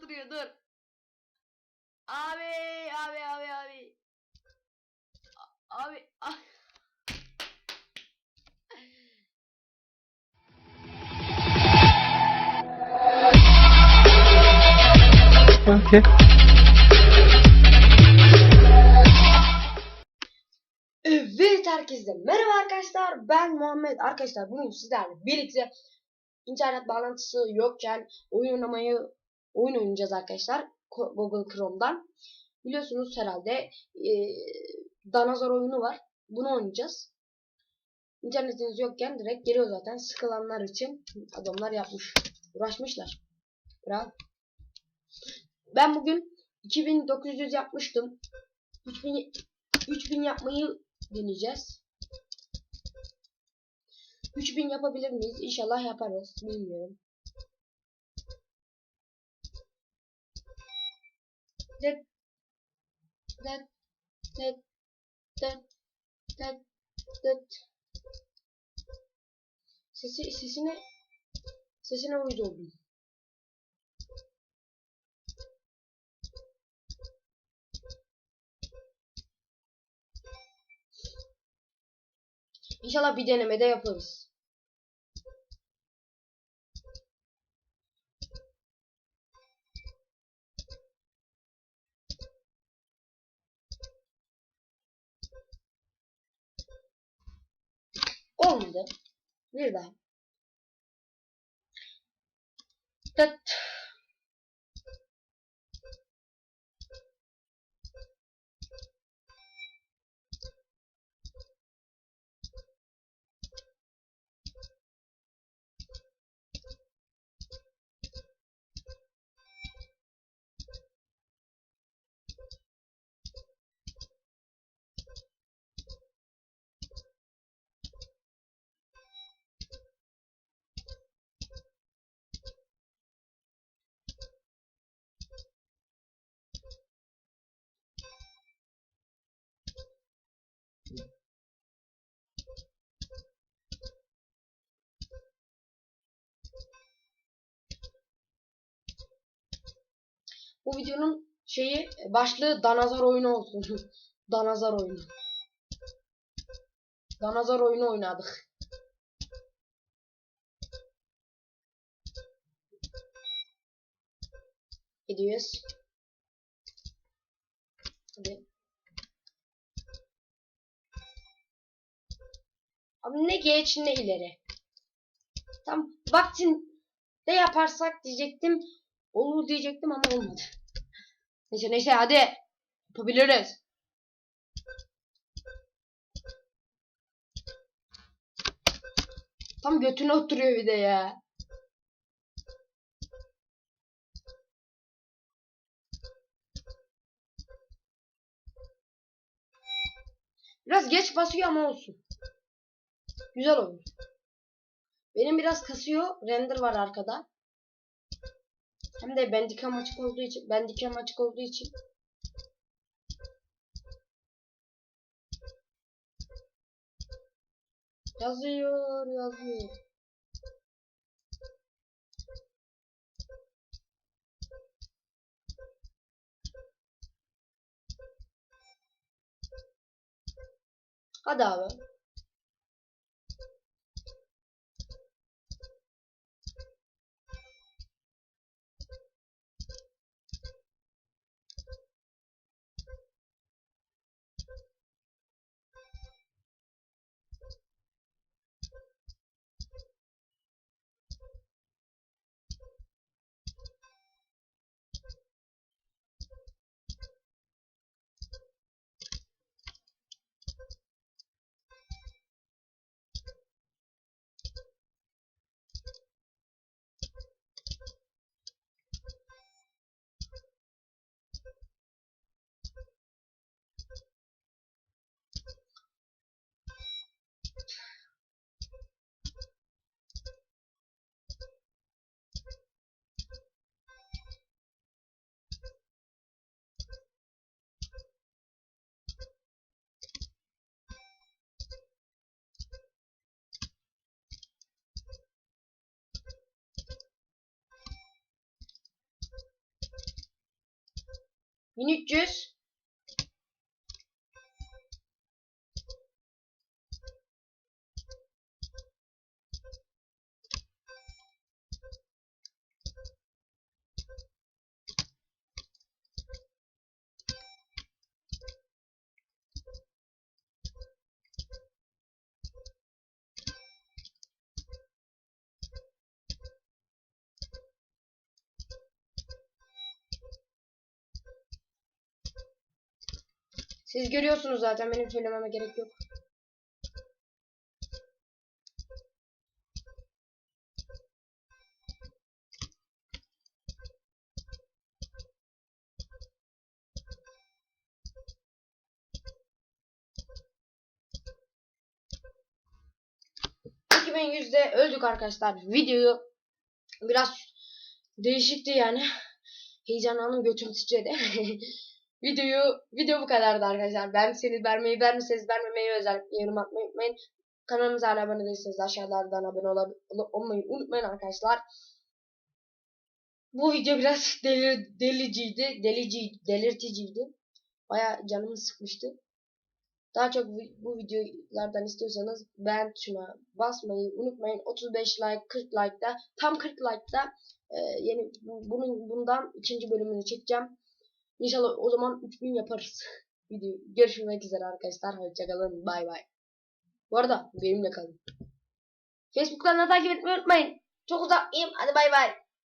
duruyor dur. Abi abi abi abi. A- Abi. Okay. Evet herkese merhaba arkadaşlar ben Muhammed arkadaşlar bugün sizlerle birlikte internet bağlantısı yokken oyun oynamayı oyun oynayacağız arkadaşlar Google Chrome'dan biliyorsunuz herhalde e, Danazor oyunu var bunu oynayacağız internetiniz yokken direkt geliyor zaten sıkılanlar için adamlar yapmış uğraşmışlar bravo ben bugün 2900 yapmıştım 3000 3000 yapmayı deneyeceğiz. 3000 yapabilir miyiz? İnşallah yaparız. Bilmiyorum. Det det det det det det Sesi sesine sesine uyuz oldum. İnşallah bir denemede yaparız. Olmadı. Bir daha. Tıt. Bu videonun şeyi başlığı Danazar oyunu olsun. Danazar oyunu. Danazar oyunu oynadık. Gidiyoruz. Hadi. Abi ne geç ne ileri. Tam vaktinde yaparsak diyecektim. Olur diyecektim ama olmadı. Neyse neyse hadi. Yapabiliriz. Tam götüne oturuyor bir de ya. Biraz geç basıyor ama olsun. Güzel olmuş. Benim biraz kasıyor. Render var arkada. Hem de bendikam açık olduğu için, bendikam açık olduğu için. Yazıyor, yazıyor. Hadi abi. 1300 Siz görüyorsunuz zaten benim söylememe gerek yok. %100'de öldük arkadaşlar. Videoyu biraz değişikti yani. Heyecanlandım götüm titredi. Videoyu video bu kadardı arkadaşlar. Beğendiyseniz beğenmeyi, beğenmişseniz beğenmemeyi özellikle yorum atmayı unutmayın. Kanalımıza abone değilseniz aşağılardan abone ol- olmayı unutmayın arkadaşlar. Bu video biraz delir, deliciydi, delici, delirticiydi. Baya canımı sıkmıştı. Daha çok bu videolardan istiyorsanız beğen tuşuna basmayı unutmayın. 35 like, 40 like'da, tam 40 like'da e, yeni bu- bunun bundan ikinci bölümünü çekeceğim. İnşallah o zaman 3000 yaparız. Video görüşmek üzere arkadaşlar. Hoşçakalın. Bay bay. Bu arada benimle kalın. Facebook'tan da takip etmeyi unutmayın. Çok uzaktayım. Hadi bay bay.